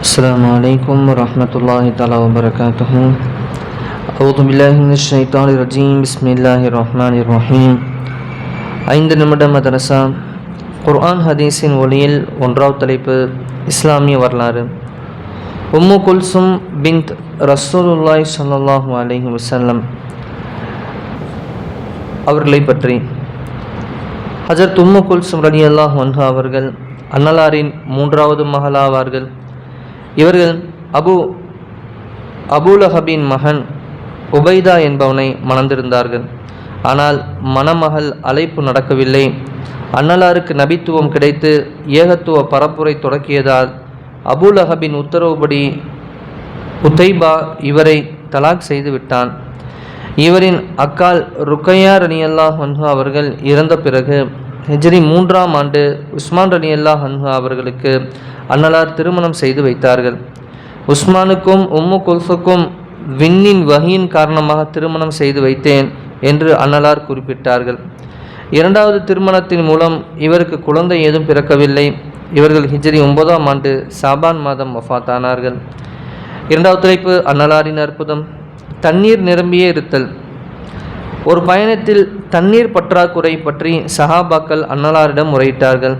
السلام عليكم ورحمة الله تعالى وبركاته أعوذ بالله من الشيطان الرجيم بسم الله الرحمن الرحيم ஐந்து நிமிட மதரசா குர்ஆன் ஹதீஸின் ஒளியில் ஒன்றாவது தலைப்பு இஸ்லாமிய வரலாறு உம்மு குல்சும் பின்த் ரசூலுல்லாய் ஸல்லல்லாஹு அலைஹி வஸல்லம் அவர்களை பற்றி ஹஜரத் உம்மு குல்சும் ரலி அல்லாஹ் வன்ஹா அவர்கள் அன்னலாரின் மூன்றாவது மகளாவார்கள் இவர்கள் அபு அபுலஹபின் மகன் உபைதா என்பவனை மணந்திருந்தார்கள். ஆனால் மணமகள் அழைப்பு நடக்கவில்லை. அன்னலாருக்கு நபித்துவம் கிடைத்து ஏகத்துவ பரப்புரை தொடக்கியதால் அபுலஹபின் உத்தரவுப்படி உத்தைபா இவரை தலாக் செய்து விட்டான் இவரின் அக்கால் ருக்கையா ரணியல்லா ஹன்ஹா அவர்கள் இறந்த பிறகு ஹிஜ்ரி மூன்றாம் ஆண்டு உஸ்மான் ரனியல்லா ஹன்ஹா அவர்களுக்கு அன்னலார் திருமணம் செய்து வைத்தார்கள். உஸ்மானுக்கும் உம்மு குல்ஃபுக்கும் விண்ணின் வகையின் காரணமாக திருமணம் செய்து வைத்தேன் என்று அன்னலார் குறிப்பிட்டார்கள். இரண்டாவது திருமணத்தின் மூலம் இவருக்கு குழந்தை ஏதும் பிறக்கவில்லை. இவர்கள் ஹிஜ்ரி ஒன்பதாம் ஆண்டு சாபான் மாதம் வஃபாத்தானார்கள் இரண்டாவது தலைப்பு அன்னலாரின் அற்புதம். தண்ணீர் நிரம்பியே இருத்தல். ஒரு பயணத்தில் தண்ணீர் பற்றாக்குறை பற்றி சஹாபாக்கள் அன்னலாரிடம் முறையிட்டார்கள்.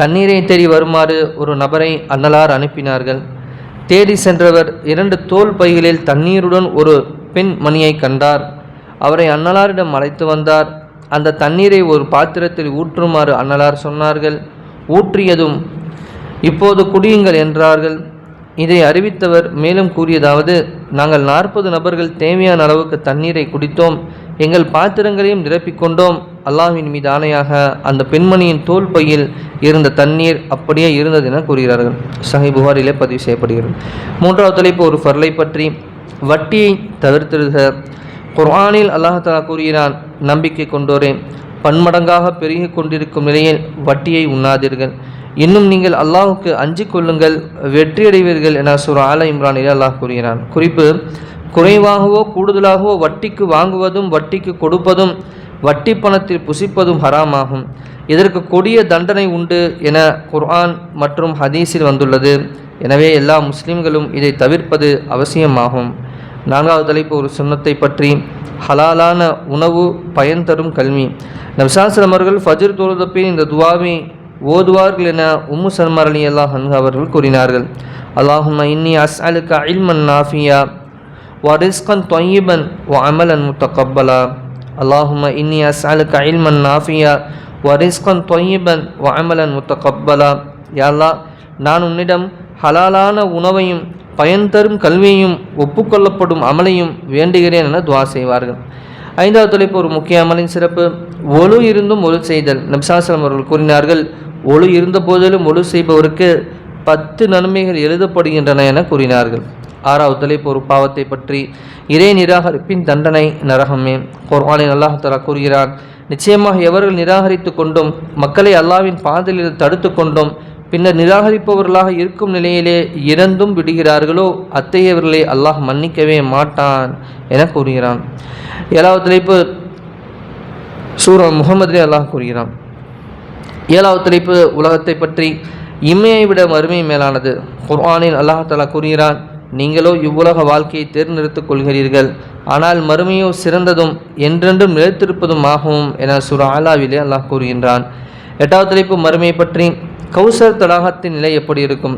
தண்ணீரை தேடி வருமாறு ஒரு நபரை அன்னலார் அனுப்பினார்கள். தேடி சென்றவர் இரண்டு தோல் பைகளில் தண்ணீருடன் ஒரு பெண் மணியை கண்டார். அவரை அன்னலாரிடம் அழைத்து வந்தார். அந்த தண்ணீரை ஒரு பாத்திரத்தில் ஊற்றுமாறு அன்னலார் சொன்னார்கள். ஊற்றியதும் இப்போது குடியுங்கள் என்றார்கள். இதை அறிவித்தவர் மேலும் கூறியதாவது நாங்கள் நாற்பது நபர்கள் தேவையான அளவுக்கு தண்ணீரை குடித்தோம். எங்கள் பாத்திரங்களையும் நிரப்பிக்கொண்டோம் அல்லாஹ்வின் மீது ஆணையாக அந்த பெண்மணியின் தோல் பையில் இருந்த தண்ணீர் அப்படியே இருந்தது என கூறுகிறார்கள். சஹி புகாரிலே பதிவு செய்யப்படுகிறது. மூன்றாவது தலைப்பு ஒரு ஃபர்லை பற்றி. வட்டியை தவிர்த்திருக குர்ஆனில் அல்லாஹாலா கூறுகிறான் நம்பிக்கை கொண்டோரே பன்மடங்காக பெருகி கொண்டிருக்கும் நிலையில் வட்டியை உண்ணாதீர்கள். இன்னும் நீங்கள் அல்லாஹுக்கு அஞ்சு கொள்ளுங்கள் வெற்றியடைவீர்கள் என சுர ஆல இம்ரானில் அல்லாஹ் கூறுகிறான். குறிப்பு குறைவாகவோ கூடுதலாகவோ வட்டிக்கு வாங்குவதும் வட்டிக்கு கொடுப்பதும் வட்டி பணத்தில் புசிப்பதும் ஹராமாகும். இதற்கு கொடிய தண்டனை உண்டு என குர்ஆன் மற்றும் ஹதீஸில் வந்துள்ளது. எனவே எல்லா முஸ்லிம்களும் இதை தவிர்ப்பது அவசியமாகும். நான்காவது தலைப்பு ஒரு சுண்ணத்தை பற்றி. ஹலாலான உணவு பயன் தரும் கல்வி. நபிசாஸ்லம் அவர்கள் ஃபஜர் தொழுதப்பின் இந்த துவாவை ஓதுவார்கள் என உம்மு சர்மார் அலி அல்லாஹ் அவர்கள் கூறினார்கள். அல்லாஹும் இன்னி அஸ் அலுக்க இல்மன் நாஃபியா வ ரிஸ்கன் தொய்யபன் வ அமலன் முத்தகப்பலா. அல்லாஹும் இன்னி அஸ் அலுக்க இல்மன் நாஃபியா வ ரிஸ்கன் தொய்யபன் வ அமலன் முத்தகப்பலா. யாழ்லா நான் உன்னிடம் ஹலாலான உணவையும் பயன் தரும் கல்வியையும் ஒப்புக்கொள்ளப்படும் அமலையும் வேண்டுகிறேன் என துவா செய்வார்கள். ஐந்தாவது தலைப்பு ஒரு முக்கிய அமலின் சிறப்பு. ஒழு இருந்தும் ஒழு செய்தல். நப்சாசலம் அவர்கள் கூறினார்கள் ஒழு இருந்த போதிலும் ஒழு செய்பவருக்கு பத்து நன்மைகள் எழுதப்படுகின்றன என கூறினார்கள். ஆறாவது தலைப்பு ஒரு பாவத்தை பற்றி இறை நிராகரிப்பின் தண்டனை நரகமே. குர்ஆனின் அல்லாஹாலா கூறுகிறான் நிச்சயமாக எவர்கள் நிராகரித்து கொண்டும் மக்களை அல்லாவின் பாதலில் தடுத்து கொண்டும் பின்னர் நிராகரிப்பவர்களாக இருக்கும் நிலையிலே இறந்தும் விடுகிறார்களோ அத்தகையவர்களை அல்லாஹ் மன்னிக்கவே மாட்டான் என கூறுகிறான். ஏழாவது தலைப்பு சூர முகமதுலே அல்லாஹ் கூறுகிறான். ஏழாவது தலைப்பு உலகத்தை பற்றி இம்மையை விட மறுமை மேலானது. குர்ஆனில் அல்லாஹாலா கூறுகிறான் நீங்களோ இவ்வுலக வாழ்க்கையை தேர்ந்தெடுத்துக் கொள்கிறீர்கள். ஆனால் மறுமையோ சிறந்ததும் என்றென்றும் நிலைத்திருப்பதும் ஆகும் என சுர ஆலாவிலே அல்லாஹ் கூறுகின்றான். எட்டாவது தலைப்பு மறுமையை பற்றி. கௌசர் தடாகத்தின் நிலை எப்படி இருக்கும்?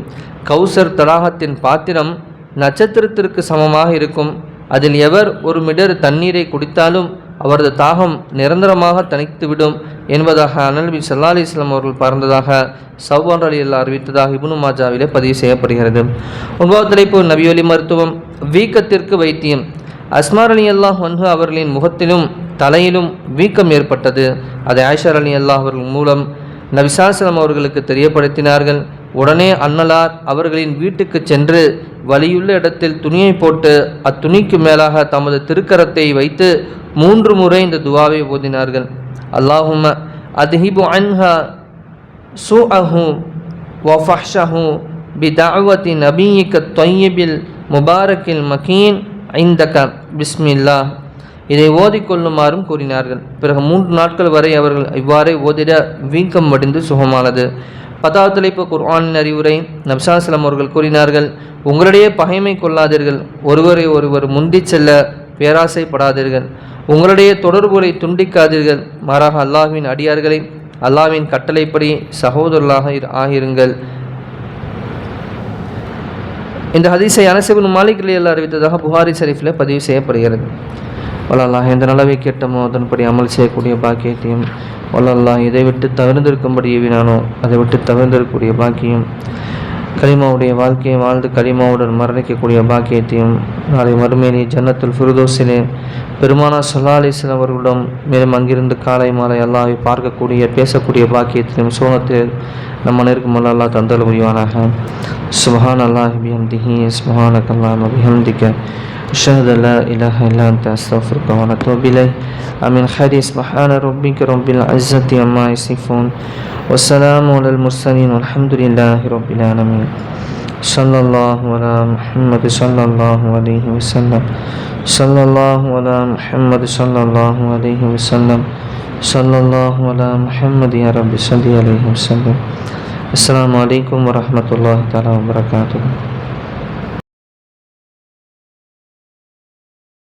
கௌசர் தடாகத்தின் பாத்திரம் நட்சத்திரத்திற்கு சமமாக இருக்கும். அதில் எவர் ஒரு மிடர் தண்ணீரை குடித்தாலும் அவரது தாகம் நிரந்தரமாக தனித்துவிடும் என்பதாக அனல்பி சல்லா அலி இஸ்லாம் அவர்கள் பறந்ததாக சவ்வான் அலி அல்லா அறிவித்ததாக இபுனு மாஜாவிலே பதிவு செய்யப்படுகிறது. ஒன்பதாவது தலைப்பு நபியொலி மருத்துவம். வீக்கத்திற்கு வைத்தியம். அஸ்மார் அலி அல்லாஹ் வன்ஹு அவர்களின் முகத்திலும் தலையிலும் வீக்கம் ஏற்பட்டது. அதை ஆயிஷார் அலி அல்லாஹ் அவர்கள் மூலம் நபிசாசலம் அவர்களுக்கு தெரியப்படுத்தினார்கள். உடனே அன்னலார் அவர்களின் வீட்டுக்கு சென்று வலியுள்ள இடத்தில் துணியை போட்டு அத்துணிக்கு மேலாக தமது திருக்கரத்தை வைத்து மூன்று முறை இந்த துவாவை ஓதினார்கள். அல்லாஹும அதிஹிபு அன்ஹா சு அஹு வஃபஹ்ஷஹு பிதாவத்தி நபீக்க தொய்யபில் முபாரக்கில் மகீன் ஐந்தக பிஸ்மில்லா இதை ஓதிக்கொள்ளுமாறும் கூறினார்கள். பிறகு மூன்று நாட்கள் வரை அவர்கள் இவ்வாறே ஓதிட வீக்கம் வடிந்து சுகமானது. பத்தாவது தலைப்பு குர்ஆனின் அறிவுரை. நப்சாஸ்லம் அவர்கள் கூறினார்கள் உங்களிடையே பகைமை கொள்ளாதீர்கள். ஒருவரை ஒருவர் முந்திச் செல்ல பேராசைப்படாதீர்கள். உங்களுடைய தொடர்புகளை துண்டிக்காதீர்கள். மாறாக அல்லாஹ்வின் அடியார்களை அல்லாஹ்வின் கட்டளைப்படி சகோதரர்களாக இரு- ஆகிருங்கள். இந்த ஹதீஸை அனசிபின் மாலிக் அலி அல்லா அறிவித்ததாக புகாரி ஷரீஃபில் பதிவு செய்யப்படுகிறது. வல்லல்லாஹ் எந்த நலவை கேட்டமோ அதன்படி அமல் செய்யக்கூடிய பாக்கியத்தையும் வல்லல்லாஹ் இதை விட்டு தவிர்ந்திருக்கும்படி ஏவினானோ அதை விட்டு தவிர்ந்திருக்கக்கூடிய பாக்கியம் கலிமாவுடைய வாழ்க்கையை வாழ்ந்து கலிமாவுடன் மரணிக்கக்கூடிய பாக்கியத்தையும் நாளை மறுமையிலே ஜன்னத்துல் ஃபிருதோஸிலே பெருமானா சொல்லா அலிஸ்லாம் அவர்களிடம் மேலும் அங்கிருந்து காலை மாலை அல்லாவை பார்க்கக்கூடிய பேசக்கூடிய பாக்கியத்தையும் சோகத்தில் நம்ம நெருக்கும் அல்லா தந்தல் புரிவானாக. சுபஹான் அல்லாஹ் பிஹம்திஹி சுபஹானக் அபிஹம் திக்க أشهد لا إله إلا أنت أستغفرك وأتوب إليك. أمين. خير سبحان ربك رب العزة عما يصفون والسلام على المرسلين والحمد لله رب العالمين. صلى الله على محمد صلى الله عليه وسلم. صلى الله على محمد صلى الله عليه وسلم. صلى الله على محمد يا رب صل عليه وسلم. السلام عليكم ورحمة الله تعالى وبركاته.